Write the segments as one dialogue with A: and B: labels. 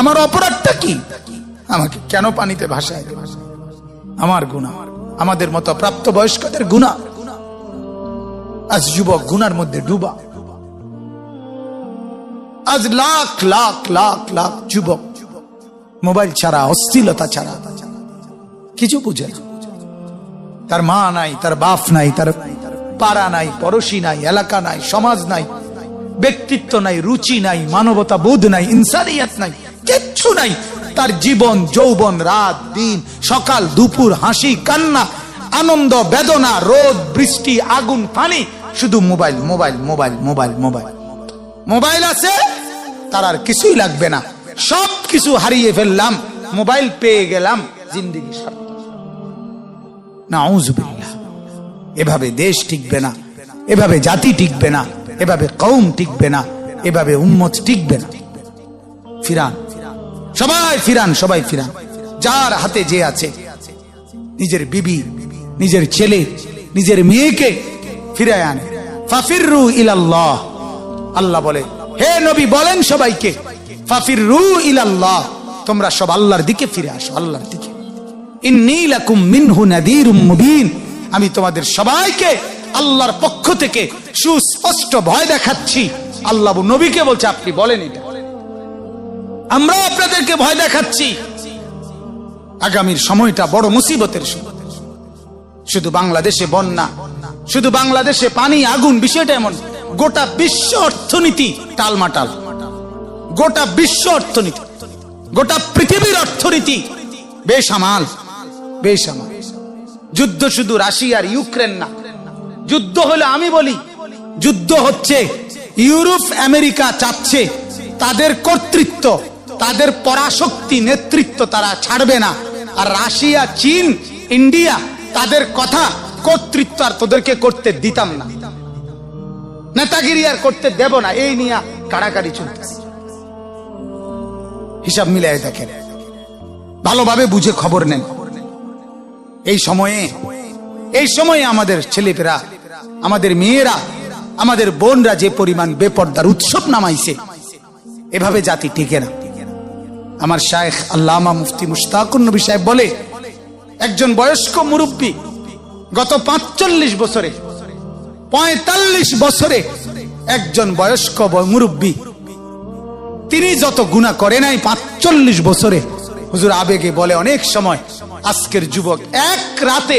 A: আমার অপরাধটা কি? আমাকে কেন পানিতে ভাসায়? আমার গুণা আমাদের মতো প্রাপ্ত বয়স্কদের গুণা আজ যুবক গুনার মধ্যে ডুবা। আজ লাখ লাখ লাখ লাখ যুবক মোবাইল ছাড়া, অশ্লীলতা ছাড়া, কিছু বুঝে না। তার মা নাই, তার বাপ নাই, তার পাড়া নাই, পড়োশি নাই, এলাকা নাই, সমাজ নাই, ব্যক্তিত্ব নাই, রুচি নাই মানবতা বোধ নাই, ইনসানিয়াত নাই। কিচ্ছু নাই। তার জীবন, যৌবন, রাত, দিন, সকাল, দুপুর, হাসি, কান্না, আনন্দ, বেদনা, রোদ, বৃষ্টি, আগুন, পানি, শুধু mobile mobile mobile mobile mobile. Mobile আছে, তার আর কিছুই লাগবে না। সব কিছু হারিয়ে ফেললাম, মোবাইল পেয়ে গেলাম, জিন্দিগি নাউজুবিল্লাহ এভাবে দেশ টিকবে না, এভাবে জাতি টিকবে না, এভাবে কৌম টিকবে না, এভাবে উম্মত টিকবে না। ফিরান। সবাই ফিরান সবাই ফিরান। যার হাতে যে আছে, নিজের বিবি, নিজের ছেলে, নিজের মেয়েকে ফিরে আনে। ফাফিরু ইলাল্লাহ। আল্লাহ বলে, হে নবী, বলেন সবাইকে ফাফিরু ইলাল্লাহ। তোমরা সব আল্লাহর দিকে ফিরে আসো, আল্লাহর দিকে। আমি তোমাদের সবাইকে আল্লাহর পক্ষ থেকে সুস্পষ্ট ভয় দেখাচ্ছি। আল্লাহ নবীকে বলছে, আপনি বলেন এটা। আমরা আপনাদেরকে ভয় দেখাচ্ছি। আগামীর সময়টা বড় মুসিবতের শুধু বাংলাদেশে বন্যা, শুধু বাংলাদেশে পানি, আগুন, বিষয়টা এমন। গোটা বিশ্ব অর্থনীতি টালমাটাল। গোটা বিশ্ব অর্থনীতি, গোটা পৃথিবীর অর্থনীতি বেসামাল বেসামাল। যুদ্ধ শুধু রাশিয়ার ইউক্রেন না। যুদ্ধ হলে আমি বলি, যুদ্ধ হচ্ছে, ইউরোপ, আমেরিকা চাচ্ছে তাদের কর্তৃত্ব। তাদের পরাশক্তি নেতৃত্ব তারা ছাড়বে না। আর রাশিয়া, চীন, ইন্ডিয়া তাদের কথা কর্তৃত্ব আর তোদেরকে করতে দিতাম না। নেতাগিরি আর করতে দেব না। এই নিয়ে কাড়াকাড়ি চলতেছে। হিসাব মিলাই দেখেন। ভালোভাবে বুঝে খবর নেন। এই সময়ে এই সময়ে আমাদের ছেলেপেরা, আমাদের মেয়েরা, আমাদের বোনরা যে পরিমাণ বেপর্দার উৎসব নামাইছে, এভাবে জাতি টিকে না। আমার শায়েখ আল্লামা মুফতি মুশতাকুর নবী সাহেব বলে, একজন বয়স্ক মুরব্বী গত পাঁচচল্লিশ বছরে, পঁয়তাল্লিশ বছরে একজন বয়স্ক মুরব্বী, তিনি যত গুণা করে নাই পাঁচচল্লিশ বছরে, হুজুর আবেগে বলে অনেক সময়, আজকের যুবক এক রাতে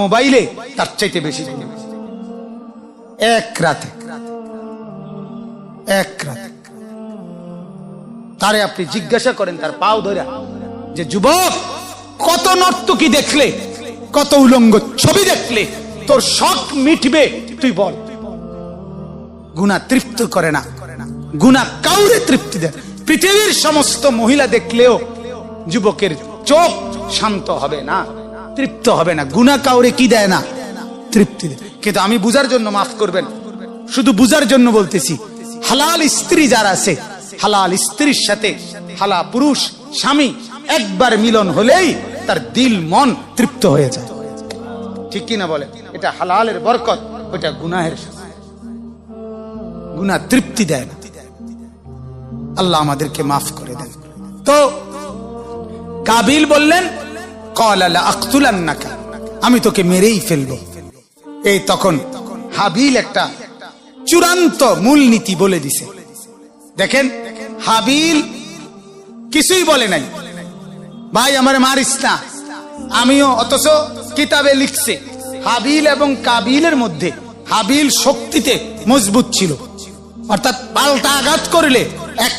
A: মোবাইলে তার চাইতে বেশি এক রাতে এক রাতে। তারে আপনি জিজ্ঞাসা করেন, তার পাও ধরে। যে যুবক, কত নর্তকী দেখলে, কত উলঙ্গ ছবি দেখলে, তোর শখ মিটবে, তুই বল। গুণা তৃপ্ত করে না। গুণা কাউরে তৃপ্তি দেয় পৃথিবীর সমস্ত মহিলা দেখলেও যুবকের চোখ শান্ত হবে না, তৃপ্ত হবে না। গুণা কাউরে কি দেয় না? তৃপ্তি দেয়। কিন্তু আমি বুঝার জন্য মাফ করবেন। শুধু বুঝার জন্য বলতেছি, হালাল স্ত্রী যারা আছে হালাল স্ত্রীর সাথে হালা পুরুষ, স্বামী, একবার মিলন হলেই তার দিল, মন তৃপ্ত হয়ে যায়। ঠিক কিনা বলে? এটা হালালের বরকত ওটা গুনাহের। গুনাহ তৃপ্তি দেয় না। আল্লাহ আমাদেরকে মাফ করে দেন। তো, কাবিল বললেন আমি তোকে মেরেই ফেলব। এই তখন হাবিল একটা চূড়ান্ত মূলনীতি বলে দিছে। দেখেন, হাবিল কিছুই বলে নাই। ভাই, আমার মারিস না আমিও অথচ কিতাবে লিখছে, হাবিল এবং কাবিলের মধ্যে হাবিল শক্তিতে মজবুত ছিল। অর্থাৎ পাল্টা আঘাত করলে এক